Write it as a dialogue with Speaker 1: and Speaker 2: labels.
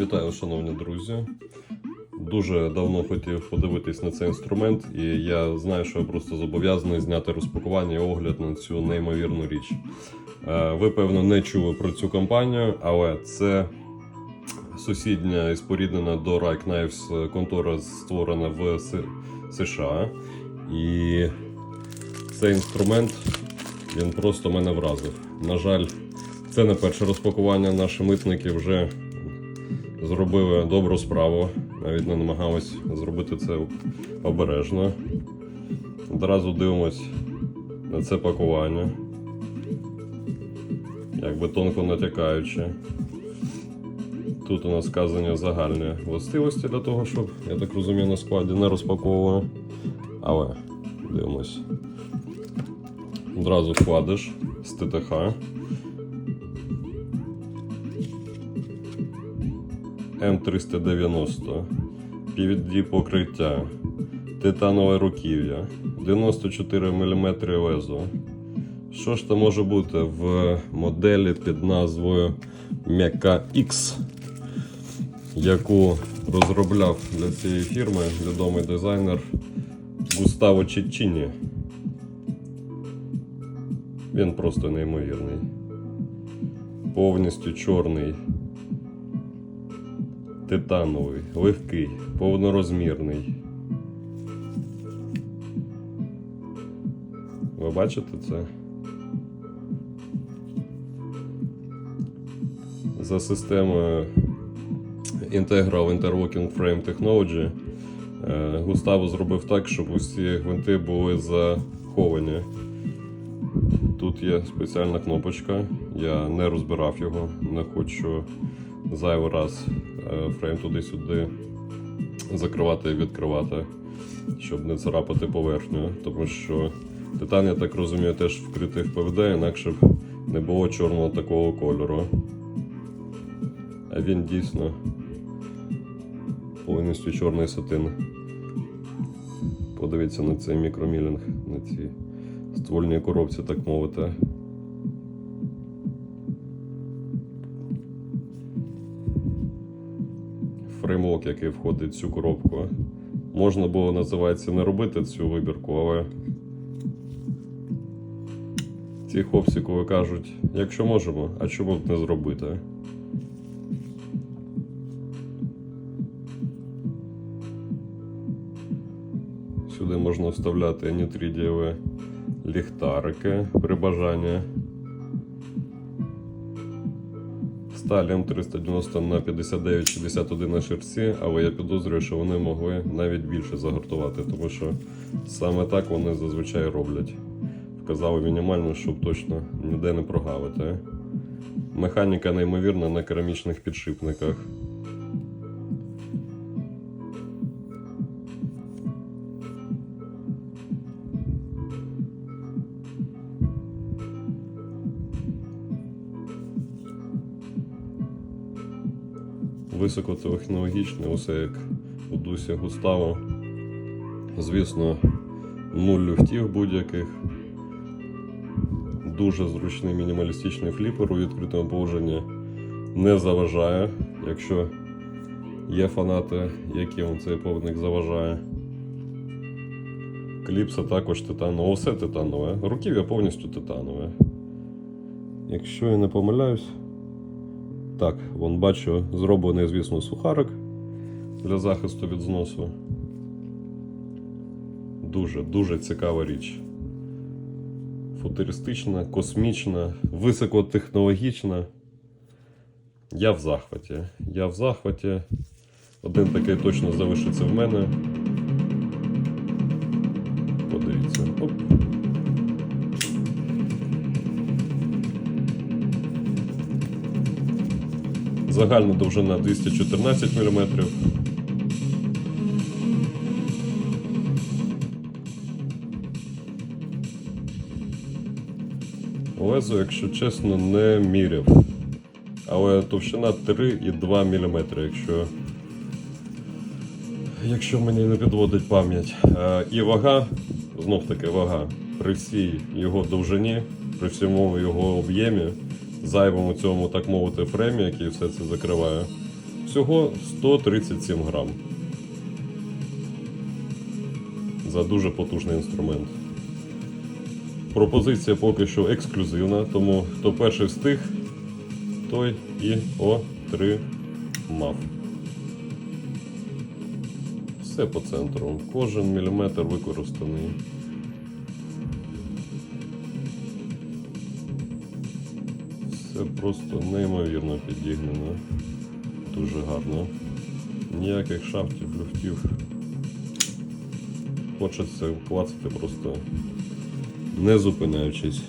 Speaker 1: Вітаю, шановні друзі. Дуже давно хотів подивитись на цей інструмент, і я знаю, що я просто зобов'язаний зняти розпакування і огляд на цю неймовірну річ. Е, Ви, певно, не чули про цю компанію, але це сусідня і споріднена до Rike Knives контора, створена в США. І цей інструмент він просто мене вразив. На жаль, це не перше розпакування. Наші митники вже зробили добру справу, навіть не намагались зробити це обережно. Одразу дивимось на це пакування, якби тонко натякаючи. Тут у нас вказані загальні властивості для того, щоб, я так розумію, на складі не розпаковували. Але дивимось. Одразу вкладиш з ТТХ. М390, PVD покриття, титанове руків'я, 94 мм лезо. Що ж там може бути в моделі під назвою Mecha X, яку розробляв для цієї фірми відомий дизайнер Густаво Чечіні. Він просто неймовірний. Повністю чорний титановий, легкий, повнорозмірний. Ви бачите це? За системою Integral Interlocking Frame Technology е, Густаво зробив так, щоб усі гвинти були заховані. Тут є спеціальна кнопочка, я не розбирав його, не хочу зайвий раз е, фрейм туди-сюди закривати і відкривати, щоб не царапати поверхню. Тому що титан, я так розумію, теж вкритий в ПВД, інакше б не було чорного такого кольору. А він дійсно повністю чорний сатин. Подивіться на цей мікромілінг, на цій ствольній коробці, так мовити. Фреймворк, який входить в цю коробку. Можна було, називається, не робити цю вибірку, але ці хлопці, коли кажуть, якщо можемо, а чому б не зробити? Сюди можна вставляти нітрідієві ліхтарики при бажанні. Сталь М390 на 59-61 на шерсті, але я підозрюю, що вони могли навіть більше загортувати, тому що саме так вони зазвичай роблять. Вказали мінімально, щоб точно ніде не прогавити. Механіка неймовірна на керамічних підшипниках. Високотехнологічне, усе як у дусі Густаво. Звісно, нуль люфтів будь-яких. Дуже зручний мінімалістичний фліпер у відкритому положенні не заважає, якщо є фанати, яким цей повник заважає. Кліпса також титанова, все титанове. Руків'я повністю титанове. Якщо я не помиляюсь, так, вон бачу, зроблений, звісно, сухарик для захисту від зносу. Дуже, дуже цікава річ. Футуристична, космічна, високотехнологічна. Я в захваті. Я в захваті. Один такий точно залишиться в мене. Подивіться. Оп. Загальна довжина 214 мм. Лезо, якщо чесно, не міряв. Але товщина 3,2 мм, якщо, якщо мені не підводить пам'ять. Е, І вага, знов таки вага, при всій його довжині, при всьому його об'ємі, зайвому цьому, так мовити, фреймі, який все це закриває, Всього 137 грам. За дуже потужний інструмент. Пропозиція поки що ексклюзивна, тому хто перший встиг, той і отримав. Все по центру. Кожен міліметр використаний. Все просто неймовірно підігнано. Дуже гарно. Ніяких шафтів, люфтів. Хочеться клацати просто не зупиняючись.